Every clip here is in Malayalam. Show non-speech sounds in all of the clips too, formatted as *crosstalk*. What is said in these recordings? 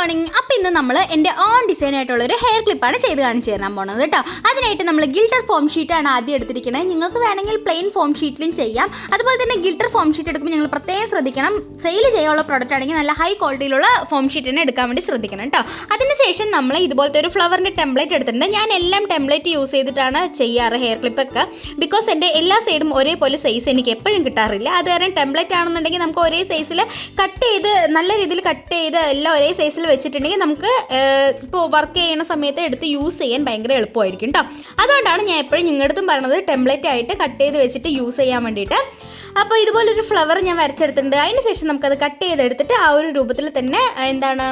മോർണിംഗ് ഇന്ന് നമ്മൾ എന്റെ ഓൺ ഡിസൈൻ ആയിട്ടുള്ള ഒരു ഹെയർ ക്ലിപ്പാണ് ചെയ്ത് കാണിച്ചു തരാൻ പോണത് കേട്ടോ അതിനായിട്ട് നമ്മൾ ഗിൽട്ടർ ഫോം ഷീറ്റാണ് ആദ്യം എടുത്തിരിക്കുന്നത് നിങ്ങൾക്ക് വേണമെങ്കിൽ പ്ലെയിൻ ഫോം ഷീറ്റിലും ചെയ്യാം. അതുപോലെ തന്നെ ഗിൽട്ടർ ഫോം ഷീറ്റ് എടുക്കുമ്പോൾ നിങ്ങൾ പ്രത്യേകം ശ്രദ്ധിക്കണം. സെയിൽ ചെയ്യാനുള്ള പ്രോഡക്റ്റ് ആണെങ്കിൽ നല്ല ഹൈ ക്വാളിറ്റിയിലുള്ള ഫോം ഷീറ്റ് തന്നെ എടുക്കാൻ വേണ്ടി ശ്രദ്ധിക്കണം കേട്ടോ അതിനുശേഷം നമ്മൾ ഇതുപോലത്തെ ഒരു ഫ്ലവറിന്റെ ടെംപ്ലേറ്റ് എടുത്തിട്ടുണ്ട്. ഞാൻ എല്ലാം ടെംപ്ലേറ്റ് യൂസ് ചെയ്തിട്ടാണ് ചെയ്യാറ് ഹെയർ ക്ലിപ്പൊക്കെ ബിക്കോസ് എന്റെ എല്ലാ സൈഡും ഒരേപോലെ സൈസ് എനിക്ക് എപ്പോഴും കിട്ടാറില്ല. അത് കാരണം ടെംപ്ലേറ്റ് ആണെന്നുണ്ടെങ്കിൽ നമുക്ക് ഒരേ സൈസിൽ കട്ട് ചെയ്ത് നല്ല രീതിയിൽ കട്ട് ചെയ്ത് എല്ലാം ഒരേ സൈസിൽ വെച്ചിട്ടുണ്ടെങ്കിൽ നമുക്ക് ഇപ്പോൾ വർക്ക് ചെയ്യുന്ന സമയത്ത് എടുത്ത് യൂസ് ചെയ്യാൻ ഭയങ്കര എളുപ്പമായിരിക്കും കേട്ടോ അതുകൊണ്ടാണ് ഞാൻ എപ്പോഴും നിങ്ങളുടെ അടുത്തും പറയണത് ടെംപ്ലേറ്റ് ആയിട്ട് കട്ട് ചെയ്ത് വെച്ചിട്ട് യൂസ് ചെയ്യാൻ വേണ്ടിയിട്ട്. അപ്പോൾ ഇതുപോലൊരു ഫ്ലവർ ഞാൻ വരച്ചെടുത്തിട്ടുണ്ട്. അതിന് ശേഷം നമുക്കത് കട്ട് ചെയ്തെടുത്തിട്ട് ആ ഒരു രൂപത്തിൽ തന്നെ എന്താണ്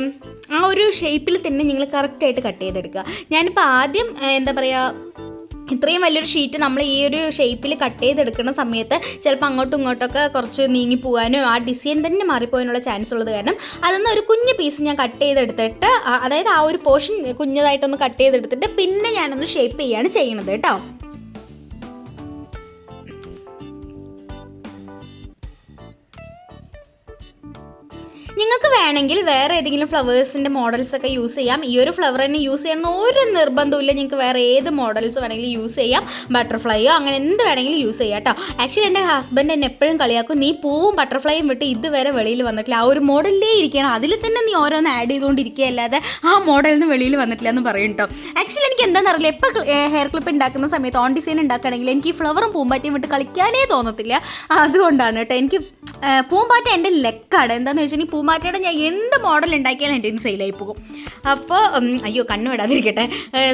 ആ ഒരു ഷേപ്പിൽ തന്നെ നിങ്ങൾ കറക്റ്റായിട്ട് കട്ട് ചെയ്തെടുക്കുക. ഞാനിപ്പോൾ ആദ്യം എന്താ പറയുക ഇത്രയും വലിയൊരു ഷീറ്റ് നമ്മൾ ഈ ഒരു ഷേപ്പിൽ കട്ട് ചെയ്തെടുക്കുന്ന സമയത്ത് ചിലപ്പോൾ അങ്ങോട്ടും ഇങ്ങോട്ടൊക്കെ കുറച്ച് നീങ്ങി പോകാനോ ആ ഡിസൈൻ തന്നെ മാറിപ്പോകാനുള്ള ചാൻസ് ഉള്ളത് കാരണം അതിൽ ഒരു കുഞ്ഞു പീസ് ഞാൻ കട്ട് ചെയ്തെടുത്തിട്ട് അതായത് ആ ഒരു പോർഷൻ കുഞ്ഞതായിട്ടൊന്ന് കട്ട് ചെയ്തെടുത്തിട്ട് പിന്നെ ഞാനൊന്ന് ഷേപ്പ് ചെയ്യാണ് ചെയ്യുന്നത് കേട്ടോ. വേണമെങ്കിൽ വേറെ ഏതെങ്കിലും ഫ്ലവേഴ്സിന്റെ മോഡൽസ് ഒക്കെ യൂസ് ചെയ്യാം. ഈ ഒരു ഫ്ലവർ തന്നെ യൂസ് ചെയ്യണമെന്ന് ഒരു നിർബന്ധമില്ല നിങ്ങൾക്ക് വേറെ ഏത് മോഡൽസ് വേണമെങ്കിലും യൂസ് ചെയ്യാം. ബട്ടർഫ്ലൈയോ അങ്ങനെ എന്ത് വേണമെങ്കിലും യൂസ് ചെയ്യാം കേട്ടോ ആക്ച്വലി എന്റെ ഹസ്ബൻഡ് എന്നെ എപ്പോഴും കളിയാക്കും. നീ പൂവും ബട്ടർഫ്ലൈയും വിട്ട് ഇതുവരെ വെളിയിൽ വന്നിട്ടില്ല. ആ ഒരു മോഡലിലേ ഇരിക്കണം അതിൽ തന്നെ നീ ഓരോന്ന് ആഡ് ചെയ്തുകൊണ്ടിരിക്കുക അല്ലാതെ ആ മോഡലിൽ വെളിയിൽ വന്നിട്ടില്ല എന്ന് പറയും കേട്ടോ ആക്ച്വലി എനിക്ക് എന്താണെന്ന് അറിയില്ല. എപ്പോൾ ഹെയർ ക്ലിപ്പ് ഉണ്ടാക്കുന്ന സമയത്ത് ഓൺ ഡിസൈൻ ഉണ്ടാക്കുകയാണെങ്കിൽ എനിക്ക് ഈ ഫ്ലവറും പൂമ്പാറ്റയും വിട്ട് കളിക്കാനേ തോന്നത്തില്ല. അതുകൊണ്ടാണ് കേട്ടോ എനിക്ക് പൂമ്പാറ്റ എന്റെ ലെക്കാണ് എന്താണെന്ന് വെച്ചാൽ പൂമ്പാറ്റയുടെ ഞാൻ എന്ത് മോഡൽ ഉണ്ടാക്കിയാലും എന്റെ ഇന്ന് സെയിലായി പോകും. അപ്പോൾ അയ്യോ കണ്ണു വിടാതിരിക്കട്ടെ.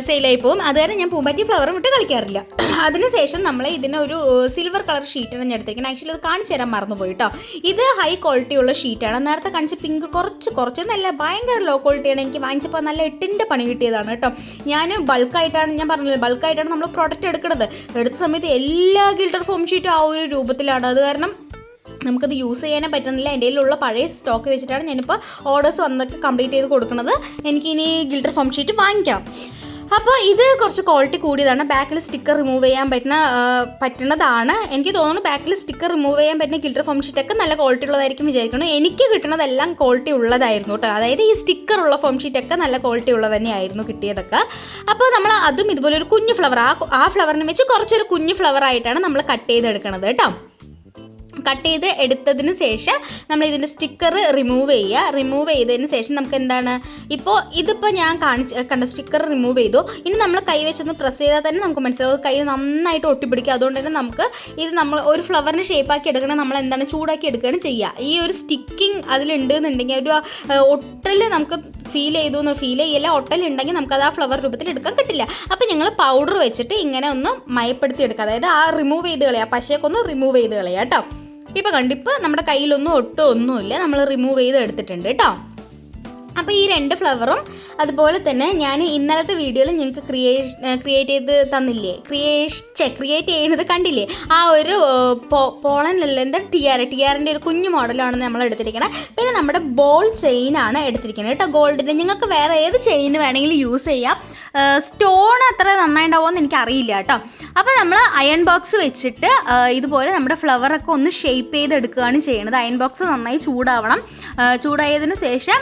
സെയിലായി പോകും. അതുകാരണം ഞാൻ പൂമ്പാറ്റി ഫ്ലവറും വിട്ട് കളിക്കാറില്ല. അതിനുശേഷം നമ്മൾ ഇതിന് ഒരു സിൽവർ കളർ ഷീറ്റാണ് ഞാൻ എടുത്തേക്കുന്നത് ആക്ച്വലി അത് കാണിച്ചു തരാൻ മറന്നുപോയി കേട്ടോ ഇത് ഹൈ ക്വാളിറ്റി ഉള്ള ഷീറ്റാണ് നേരത്തെ കാണിച്ച പിങ്ക് കുറച്ച് കുറച്ച് നല്ല ഭയങ്കര ലോ ക്വാളിറ്റിയാണ് എനിക്ക് വാങ്ങിച്ചപ്പോൾ നല്ല എട്ടിന്റെ പണി കിട്ടിയതാണ് കേട്ടോ. ഞാൻ ബൾക്കായിട്ടാണ് ഞാൻ പറഞ്ഞത് ബൾക്കായിട്ടാണ് നമ്മൾ പ്രോഡക്റ്റ് എടുക്കുന്നത് എടുത്ത സമയത്ത് എല്ലാ ഗിൽഡർ ഫോം ഷീറ്റും ആ ഒരു രൂപത്തിലാണ്. അത് കാരണം നമുക്കത് യൂസ് ചെയ്യാനേ പറ്റുന്നില്ല. എന്റെ കയ്യിലുള്ള പഴയ സ്റ്റോക്ക് വെച്ചിട്ടാണ് ഞാനിപ്പോൾ ഓർഡേഴ്സ് വന്നൊക്കെ കംപ്ലീറ്റ് ചെയ്ത് കൊടുക്കുന്നത്. എനിക്കിനി ഗിൽഡർ ഫോം ഷീറ്റ് വാങ്ങിക്കാം. അപ്പോൾ ഇത് കുറച്ച് ക്വാളിറ്റി കൂടിയതാണ്. ബാക്കിൽ സ്റ്റിക്കർ റിമൂവ് ചെയ്യാൻ പറ്റുന്ന പറ്റുന്നതാണ്. എനിക്ക് തോന്നുന്നു ബാക്കിൽ സ്റ്റിക്കർ റിമൂവ് ചെയ്യാൻ പറ്റുന്ന ഗിൽഡർ ഫോം ഷീറ്റൊക്കെ നല്ല ക്വാളിറ്റി ഉള്ളതായിരിക്കും വിചാരിക്കുന്നു. എനിക്ക് കിട്ടുന്നതെല്ലാം ക്വാളിറ്റി ഉള്ളതായിരുന്നു കേട്ടോ അതായത് ഈ സ്റ്റിക്കർ ഉള്ള ഫോം ഷീറ്റൊക്കെ നല്ല ക്വാളിറ്റി ഉള്ളത് തന്നെയായിരുന്നു കിട്ടിയതൊക്കെ. അപ്പോൾ നമ്മൾ അതും ഇതുപോലെ ഒരു കുഞ്ഞു ഫ്ലവർ ആ ആ ഫ്ലവറിനെ വെച്ച് കുറച്ചൊരു കുഞ്ഞു ഫ്ലവർ ആയിട്ടാണ് നമ്മൾ കട്ട് ചെയ്തെടുക്കണത് കേട്ടോ കട്ട് ചെയ്ത് എടുത്തതിന് ശേഷം നമ്മൾ ഇതിന്റെ സ്റ്റിക്കർ റിമൂവ് ചെയ്യുക. റിമൂവ് ചെയ്തതിന് ശേഷം നമുക്ക് എന്താണ്? ഇപ്പോൾ ഇതിപ്പോൾ ഞാൻ കാണിച്ച് കണ്ട സ്റ്റിക്കർ റിമൂവ് ചെയ്തു. ഇനി നമ്മൾ കൈ വെച്ചൊന്ന് പ്രസ് ചെയ്താൽ തന്നെ നമുക്ക് മനസ്സിലാവും. കൈ നന്നായിട്ട് ഒട്ടിപ്പിടിക്കുക. അതുകൊണ്ട് തന്നെ നമുക്ക് ഇത് നമ്മൾ ഒരു ഫ്ലവറിന് ഷേപ്പാക്കി എടുക്കണം. നമ്മൾ എന്താണ് ചൂടാക്കി എടുക്കുകയാണ് ചെയ്യുക. ഈ ഒരു സ്റ്റിക്കിങ് അതിലുണ്ട് എന്നുണ്ടെങ്കിൽ ഒരു ഒട്ടൽ നമുക്ക് ഫീൽ ചെയ്തു എന്ന് ഫീൽ ചെയ്യില്ല. ഒട്ടലുണ്ടെങ്കിൽ നമുക്കത് ആ ഫ്ലവർ രൂപത്തിൽ എടുക്കാൻ കിട്ടില്ല അപ്പോൾ ഞങ്ങൾ പൗഡർ വെച്ചിട്ട് ഇങ്ങനെ ഒന്ന് മയപ്പെടുത്തി എടുക്കുക. അതായത് ആ റിമൂവ് ചെയ്ത് കളയുക. പശയൊക്കെ ഒന്ന് റിമൂവ് ചെയ്ത് കളയുക കേട്ടോ. ഇപ്പോൾ കണ്ടിപ്പോൾ നമ്മുടെ കയ്യിലൊന്നും ഒട്ടും ഒന്നുമില്ല. നമ്മൾ റിമൂവ് ചെയ്ത് എടുത്തിട്ടുണ്ട് കേട്ടോ അപ്പോൾ ഈ രണ്ട് ഫ്ലവറും അതുപോലെ തന്നെ ഞാൻ ഇന്നലത്തെ വീഡിയോയിൽ നിങ്ങൾക്ക് ക്രിയേഷ് ക്രിയേറ്റ് ചെയ്ത് തന്നില്ലേ? ക്രിയേഷ് ചെ ക്രിയേറ്റ് ചെയ്യുന്നത് കണ്ടില്ലേ? ആ ഒരു പോളനല്ല എന്താ? ടിയാർ ടിയാറിന്റെ ഒരു കുഞ്ഞു മോഡലാണ് നമ്മൾ എടുത്തിരിക്കുന്നത് പിന്നെ നമ്മുടെ ബോൾ ചെയിനാണ് എടുത്തിരിക്കുന്നത് കേട്ടോ ഗോൾഡിന്റെ നിങ്ങൾക്ക് വേറെ ഏത് ചെയിൻ വേണമെങ്കിലും യൂസ് ചെയ്യാം. സ്റ്റോൺ അത്ര നന്നായിട്ടുണ്ടാവുമെന്ന് എനിക്ക് അറിയില്ല കേട്ടോ. അപ്പോൾ നമ്മൾ അയൺ ബോക്സ് വെച്ചിട്ട് ഇതുപോലെ നമ്മുടെ ഫ്ലവറൊക്കെ ഒന്ന് ഷേപ്പ് ചെയ്തെടുക്കുകയാണ് ചെയ്യുന്നത് അയൺ ബോക്സ് നന്നായി ചൂടാവണം. ചൂടായതിന് ശേഷം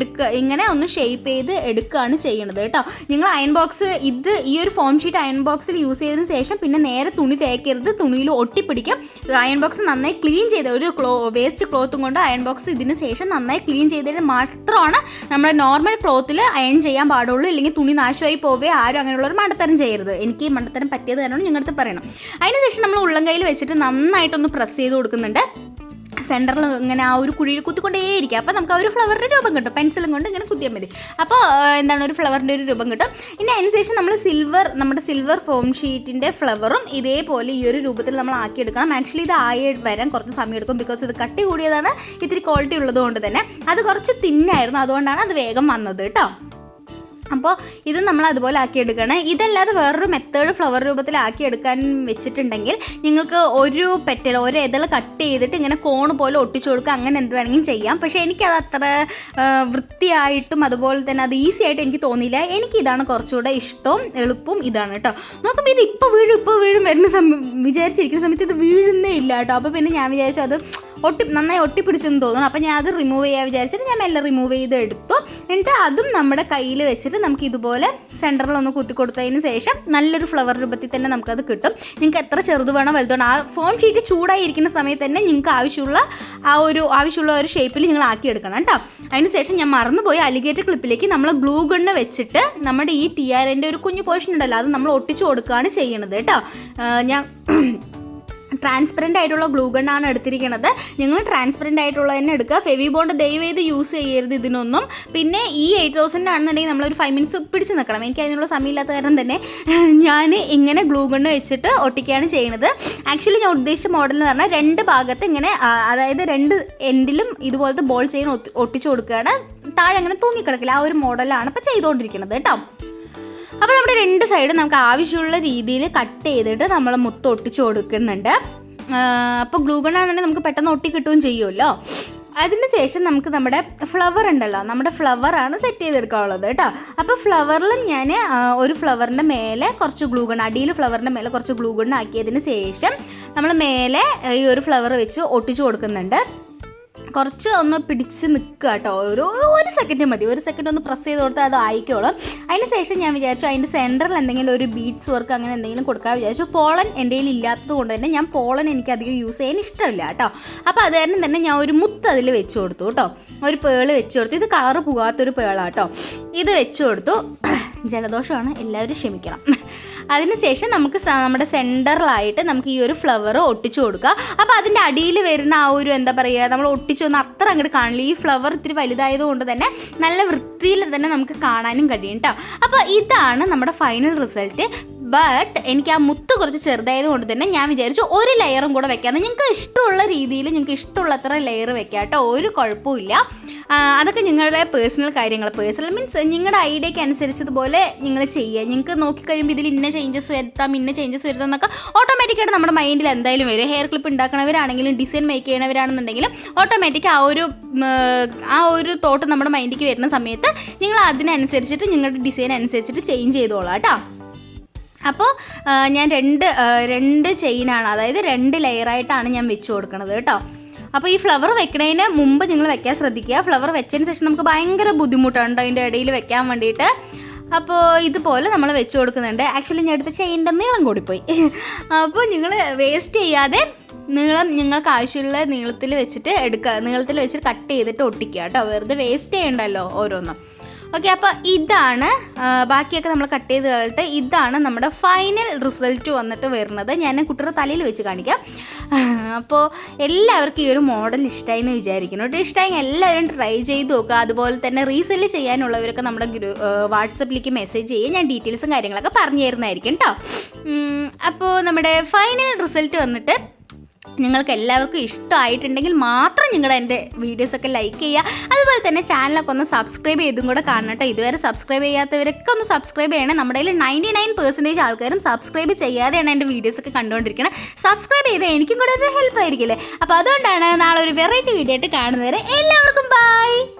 എടുക്കുക ഇങ്ങനെ ഒന്ന് ഷേപ്പ് ചെയ്ത് എടുക്കുകയാണ് ചെയ്യുന്നത് കേട്ടോ. നിങ്ങൾ അയൺ ബോക്സ് ഇത് ഈ ഒരു ഫോം ഷീറ്റ് അയൺ ബോക്സിൽ യൂസ് ചെയ്തതിന് ശേഷം പിന്നെ നേരെ തുണി തേക്കരുത്. തുണിയിൽ ഒട്ടിപ്പിടിക്കും. അയൺ ബോക്സ് നന്നായി ക്ലീൻ ചെയ്ത് ഒരു ക്ലോ വേസ്റ്റ് ക്ലോത്തും കൊണ്ട് അയൺ ബോക്സ് ഇതിന് ശേഷം നന്നായി ക്ലീൻ ചെയ്തതിന് മാത്രമാണ് നമ്മുടെ നോർമൽ ക്ലോത്തിൽ അയൺ ചെയ്യാൻ പാടുള്ളൂ. ഇല്ലെങ്കിൽ തുണി നാശമായി പോവേ ആരും അങ്ങനെയുള്ളൊരു മണ്ടത്തരം ചെയ്യരുത്. എനിക്ക് ഈ മണ്ടത്തരം പറ്റിയത് കാരണം നിങ്ങളുടെ പറയണം. അതിനുശേഷം നമ്മൾ ഉള്ളം കയ്യിൽ വെച്ചിട്ട് നന്നായിട്ടൊന്ന് പ്രസ് ചെയ്ത് കൊടുക്കുന്നുണ്ട്. സെന്ററിൽ ഇങ്ങനെ ആ ഒരു കുഴിയിൽ കുത്തിക്കൊണ്ടേയിരിക്കുക അപ്പോൾ നമുക്ക് ആ ഒരു ഫ്ലവറിന്റെ രൂപം കിട്ടും. പെൻസിലും കൊണ്ട് ഇങ്ങനെ കുത്തിയാൽ മതി. അപ്പോൾ എന്താണ് ഒരു ഫ്ലവറിന്റെ ഒരു രൂപം കിട്ടും. ഇനി അതിനുശേഷം നമ്മൾ സിൽവർ നമ്മുടെ സിൽവർ ഫോം ഷീറ്റിന്റെ ഫ്ലവറും ഇതേപോലെ ഈ ഒരു രൂപത്തിൽ നമ്മൾ ആക്കിയെടുക്കണം. ആക്ച്വലി ഇത് ആയി വരാൻ കുറച്ച് സമയം എടുക്കും. ബിക്കോസ് ഇത് കട്ടി കൂടിയതാണ് ഇത്തിരി ക്വാളിറ്റി ഉള്ളത് കൊണ്ട് തന്നെ. അത് കുറച്ച് തിന്നായിരുന്നു അതുകൊണ്ടാണ് അത് വേഗം വന്നത് കേട്ടോ. അപ്പോൾ ഇത് നമ്മൾ അതുപോലെ ആക്കിയെടുക്കണം ഇതല്ലാതെ വേറൊരു മെത്തേഡ് ഫ്ലവർ രൂപത്തിലാക്കി എടുക്കാൻ വെച്ചിട്ടുണ്ടെങ്കിൽ നിങ്ങൾക്ക് ഒരു പെറ്റൽ ഒരു ഇതൾ കട്ട് ചെയ്തിട്ട് ഇങ്ങനെ കോൺ പോലെ ഒട്ടിച്ചു കൊടുക്കുക അങ്ങനെ എന്ത് വേണമെങ്കിലും ചെയ്യാം. പക്ഷേ എനിക്കത് അത്ര വൃത്തിയായിട്ടും അതുപോലെ തന്നെ അത് ഈസി ആയിട്ട് എനിക്ക് തോന്നിയില്ല. എനിക്ക് ഇതാണ് കുറച്ചുകൂടെ ഇഷ്ടവും എളുപ്പവും ഇതാണ് കേട്ടോ. നോക്കുമ്പോൾ ഇത് ഇപ്പോൾ വീഴും ഇപ്പോൾ വീഴും വരുന്ന സമയം വിചാരിച്ചിരിക്കുന്ന സമയത്ത് ഇത് വീഴുന്നേ ഇല്ല കേട്ടോ. അപ്പോൾ പിന്നെ ഞാൻ വിചാരിച്ചു അത് ഒട്ടി നന്നായി ഒട്ടിപ്പിടിച്ചെന്ന് തോന്നുന്നു. അപ്പോൾ ഞാൻ അത് റിമൂവ് ചെയ്യാൻ വിചാരിച്ചിട്ട് ഞാൻ മെല്ലെ റിമൂവ് ചെയ്ത് എടുത്തു. എന്നിട്ട് അതും നമ്മുടെ കയ്യിൽ വെച്ചിട്ട് നമുക്ക് ഇതുപോലെ സെന്ററിൽ ഒന്ന് കുത്തി കൊടുത്തതിന് ശേഷം നല്ലൊരു ഫ്ലവർ രൂപത്തിൽ തന്നെ നമുക്കത് കിട്ടും. നിങ്ങൾക്ക് എത്ര ചെറുത് വേണോ വലുതാണ് ആ ഫോം ഷീറ്റ് ചൂടായി ഇരിക്കുന്ന സമയത്ത് തന്നെ നിങ്ങൾക്ക് ആവശ്യമുള്ള ആ ഒരു ആവശ്യമുള്ള ഒരു ഷേപ്പിൽ നിങ്ങൾ ആക്കി എടുക്കണം കേട്ടോ. അതിന് ശേഷം ഞാൻ മറന്നുപോയി അലിഗേറ്റർ ക്ലിപ്പിലേക്ക് നമ്മൾ ഗ്ലൂ ഗണ്ണ് വെച്ചിട്ട് നമ്മുടെ ഈ ടി ആർ എന്റെ ഒരു കുഞ്ഞു പോർഷൻ ഉണ്ടല്ലോ അത് നമ്മൾ ഒട്ടിച്ചു കൊടുക്കുകയാണ് ചെയ്യണത് കേട്ടോ. ഞാൻ ട്രാൻസ്പെറന്റ് ആയിട്ടുള്ള ഗ്ലൂ ഗണ്ണാണ് എടുത്തിരിക്കുന്നത് നിങ്ങൾ ട്രാൻസ്പെറന്റ് ആയിട്ടുള്ള തന്നെ എടുക്കുക. ഫെവി ബോണ്ട് ദയവ് ചെയ്ത് യൂസ് ചെയ്യരുത് ഇതിനൊന്നും. പിന്നെ ഈ എയ്റ്റ് തൗസൻഡ് ആണെന്നുണ്ടെങ്കിൽ നമ്മളൊരു ഫൈവ് മിനിറ്റ്സ് പിടിച്ച് നിൽക്കണം. എനിക്ക് അതിനുള്ള സമയമില്ലാത്ത കാരണം തന്നെ *laughs* ഞാൻ ഇങ്ങനെ ഗ്ലൂ ഗണ്ണ് വെച്ചിട്ട് ഒട്ടിക്കുകയാണ് ചെയ്യുന്നത് ആക്ച്വലി ഞാൻ ഉദ്ദേശിച്ച മോഡൽ എന്ന് പറഞ്ഞാൽ രണ്ട് ഭാഗത്ത് ഇങ്ങനെ അതായത് രണ്ട് എൻഡിലും ഇതുപോലത്തെ ബോൾ ചെയിൻ ഒട്ടിച്ചു കൊടുക്കുകയാണ്. താഴെ അങ്ങനെ തൂങ്ങിക്കിടക്കില്ല. ആ ഒരു മോഡലാണ് ഇപ്പോൾ ചെയ്തുകൊണ്ടിരിക്കുന്നത് കേട്ടോ. അപ്പോൾ നമ്മുടെ രണ്ട് സൈഡും നമുക്ക് ആവശ്യമുള്ള രീതിയിൽ കട്ട് ചെയ്തിട്ട് നമ്മൾ മുത്ത് ഒട്ടിച്ച് കൊടുക്കുന്നുണ്ട്. അപ്പോൾ ഗ്ലൂഗൺ ആണെന്നുണ്ടെങ്കിൽ നമുക്ക് പെട്ടെന്ന് ഒട്ടി കിട്ടുകയും ചെയ്യുമല്ലോ. അതിന് ശേഷം നമുക്ക് നമ്മുടെ ഫ്ലവർ ഉണ്ടല്ലോ നമ്മുടെ ഫ്ലവറാണ് സെറ്റ് ചെയ്തെടുക്കാനുള്ളത് കേട്ടോ. അപ്പോൾ ഫ്ലവറിൽ ഞാൻ ഒരു ഫ്ലവറിന്റെ മേലെ കുറച്ച് ഗ്ലൂഗൺ അടിയിൽ ഫ്ലവറിന്റെ മേലെ കുറച്ച് ഗ്ലൂഗൺ ആക്കിയതിന് ശേഷം നമ്മൾ മേലെ ഈ ഒരു ഫ്ലവർ വെച്ച് ഒട്ടിച്ചു കൊടുക്കുന്നുണ്ട്. കുറച്ച് ഒന്ന് പിടിച്ച് നിൽക്കുക കേട്ടോ. ഒരു ഒരു സെക്കൻഡ് മതി. ഒരു സെക്കൻഡ് ഒന്ന് പ്രസ് ചെയ്ത് കൊടുത്താൽ അത് ആയിക്കോളും. അതിന് ശേഷം ഞാൻ വിചാരിച്ചു അതിന്റെ സെന്ററിൽ എന്തെങ്കിലും ഒരു ബീറ്റ്സ് വർക്ക് അങ്ങനെ എന്തെങ്കിലും കൊടുക്കാൻ വിചാരിച്ചു. പോളൻ എന്റെ കയ്യിൽ ഇല്ലാത്തത് കൊണ്ട് തന്നെ ഞാൻ പോളൻ എനിക്ക് അധികം യൂസ് ചെയ്യാൻ ഇഷ്ടമില്ല കേട്ടോ. അപ്പോൾ അത് കാരണം തന്നെ ഞാൻ ഒരു മുത്ത് അതിൽ വെച്ച് കൊടുത്തു കേട്ടോ. ഒരു പേൾ വെച്ച് കൊടുത്തു. ഇത് കളർ പോകാത്തൊരു പേളാട്ടോ ഇത് വെച്ച് കൊടുത്തു. ജലദോഷമാണ്. എല്ലാവരും ക്ഷമിക്കണം. അതിനുശേഷം നമുക്ക് നമ്മുടെ സെന്ററിലായിട്ട് നമുക്ക് ഈ ഒരു ഫ്ലവർ ഒട്ടിച്ചു കൊടുക്കുക. അപ്പോൾ അതിന്റെ അടിയിൽ വരുന്ന ആ ഒരു എന്താ പറയുക നമ്മൾ ഒട്ടിച്ചൊന്നും അത്ര അങ്ങോട്ട് കാണില്ല. ഈ ഫ്ലവർ ഇത്തിരി വലുതായത് കൊണ്ട് തന്നെ നല്ല വൃത്തിയിൽ തന്നെ നമുക്ക് കാണാനും കഴിയും കേട്ടോ അപ്പോൾ ഇതാണ് നമ്മുടെ ഫൈനൽ റിസൾട്ട്. ബട്ട് എനിക്ക് ആ മുത്ത് കുറച്ച് ചെറുതായത് കൊണ്ട് തന്നെ ഞാൻ വിചാരിച്ചു ഒരു ലെയറും കൂടെ വെക്കാമെന്ന് നിങ്ങൾക്ക് ഇഷ്ടമുള്ള രീതിയിൽ നിങ്ങൾക്ക് ഇഷ്ടമുള്ളത്ര ലെയർ വെക്കാം കേട്ടോ ഒരു കുഴപ്പമില്ല അതൊക്കെ നിങ്ങളുടെ പേഴ്സണൽ കാര്യങ്ങൾ പേഴ്സണൽ മീൻസ് നിങ്ങളുടെ ഐഡിയക്ക് അനുസരിച്ചതുപോലെ നിങ്ങൾ ചെയ്യുക. നിങ്ങൾക്ക് നോക്കിക്കഴിയുമ്പോൾ ഇതിൽ ഇന്ന ചേഞ്ചസ് വരുത്താം ഇന്ന ചേഞ്ചസ് വരുത്താം എന്നൊക്കെ ഓട്ടോമാറ്റിക്കായിട്ട് നമ്മുടെ മൈൻഡിൽ എന്തായാലും വരും. ഹെയർ ക്ലിപ്പ് ഉണ്ടാക്കണവരാണെങ്കിലും ഡിസൈൻ മേക്ക് ചെയ്യണവരാണെന്നുണ്ടെങ്കിലും ഓട്ടോമാറ്റിക് ആ ഒരു ആ ഒരു തോട്ട് നമ്മുടെ മൈൻഡിലേക്ക് വരുന്ന സമയത്ത് നിങ്ങൾ അതിനനുസരിച്ചിട്ട് നിങ്ങളുടെ ഡിസൈൻ അനുസരിച്ചിട്ട് ചേഞ്ച് ചെയ്തോളാം കേട്ടോ. അപ്പോൾ ഞാൻ രണ്ട് രണ്ട് ചെയിനാണ് അതായത് രണ്ട് ലെയറായിട്ടാണ് ഞാൻ വെച്ച് കൊടുക്കുന്നത് കേട്ടോ. അപ്പോൾ ഈ ഫ്ലവർ വെക്കണതിന് മുമ്പ് നിങ്ങൾ വെക്കാൻ ശ്രദ്ധിക്കുക. ഫ്ലവർ വെച്ചതിന് ശേഷം നമുക്ക് ഭയങ്കര ബുദ്ധിമുട്ടുണ്ട് അതിന്റെ ഇടയിൽ വെക്കാൻ വേണ്ടിയിട്ട്. അപ്പോൾ ഇതുപോലെ നമ്മൾ വെച്ച് കൊടുക്കുന്നുണ്ട്. ആക്ച്വലി ഞാൻ എടുത്ത ചെയിന്റെ നീളം കൂടിപ്പോയി. *laughs* അപ്പോൾ നിങ്ങൾ വേസ്റ്റ് ചെയ്യാതെ നീളം നിങ്ങൾക്ക് ആവശ്യമുള്ള നീളത്തിൽ വെച്ചിട്ട് എടുക്കുക നീളത്തിൽ വെച്ചിട്ട് കട്ട് ചെയ്തിട്ട് ഒട്ടിക്കുക കേട്ടോ വെറുതെ വേസ്റ്റ് ചെയ്യണ്ടല്ലോ ഓരോന്നും. ഓക്കെ അപ്പോൾ ഇതാണ് ബാക്കിയൊക്കെ നമ്മൾ കട്ട് ചെയ്ത് കഴിഞ്ഞിട്ട് ഇതാണ് നമ്മുടെ ഫൈനൽ റിസൾട്ട് വന്നിട്ട് വരുന്നത്. ഞാൻ കുട്ടിയുടെ തലയിൽ വെച്ച് കാണിക്കാം. അപ്പോൾ എല്ലാവർക്കും ഈ ഒരു മോഡൽ ഇഷ്ടമായി എന്ന് വിചാരിക്കുന്നു. കേട്ടോ ഇഷ്ടമായി എല്ലാവരും ട്രൈ ചെയ്ത് നോക്കുക അതുപോലെ തന്നെ റീസെൽ ചെയ്യാനുള്ളവരൊക്കെ നമ്മുടെ ഗ്രൂ വാട്സപ്പിലേക്ക് മെസ്സേജ് ചെയ്യുക ഞാൻ ഡീറ്റെയിൽസും കാര്യങ്ങളൊക്കെ പറഞ്ഞു തരുന്നതായിരിക്കും കേട്ടോ അപ്പോൾ നമ്മുടെ ഫൈനൽ റിസൾട്ട് വന്നിട്ട് നിങ്ങൾക്ക് എല്ലാവർക്കും ഇഷ്ടമായിട്ടുണ്ടെങ്കിൽ മാത്രം നിങ്ങളുടെ എന്റെ വീഡിയോസൊക്കെ ലൈക്ക് ചെയ്യുക. അതുപോലെ തന്നെ ചാനലൊക്കെ ഒന്ന് സബ്സ്ക്രൈബ് ചെയ്തും കൂടെ കാണണം കേട്ടോ. ഇതുവരെ സബ്സ്ക്രൈബ് ചെയ്യാത്തവരൊക്കെ ഒന്ന് സബ്സ്ക്രൈബ് ചെയ്യണം. നമ്മുടെ കയ്യിൽ നയന്റി നയൻ പെർസെന്റേജ് ആൾക്കാരും സബ്സ്ക്രൈബ് ചെയ്യാതെയാണ് എന്റെ വീഡിയോസൊക്കെ കണ്ടുകൊണ്ടിരിക്കുന്നത് സബ്സ്ക്രൈബ് ചെയ്താൽ എനിക്കും കൂടെ അത് ഹെൽപ്പ് ആയിരിക്കില്ലേ അപ്പോൾ അതുകൊണ്ടാണ് നാളെ ഒരു വെറൈറ്റി വീഡിയോ ആയിട്ട് കാണുന്നവരെ എല്ലാവർക്കും ബൈ.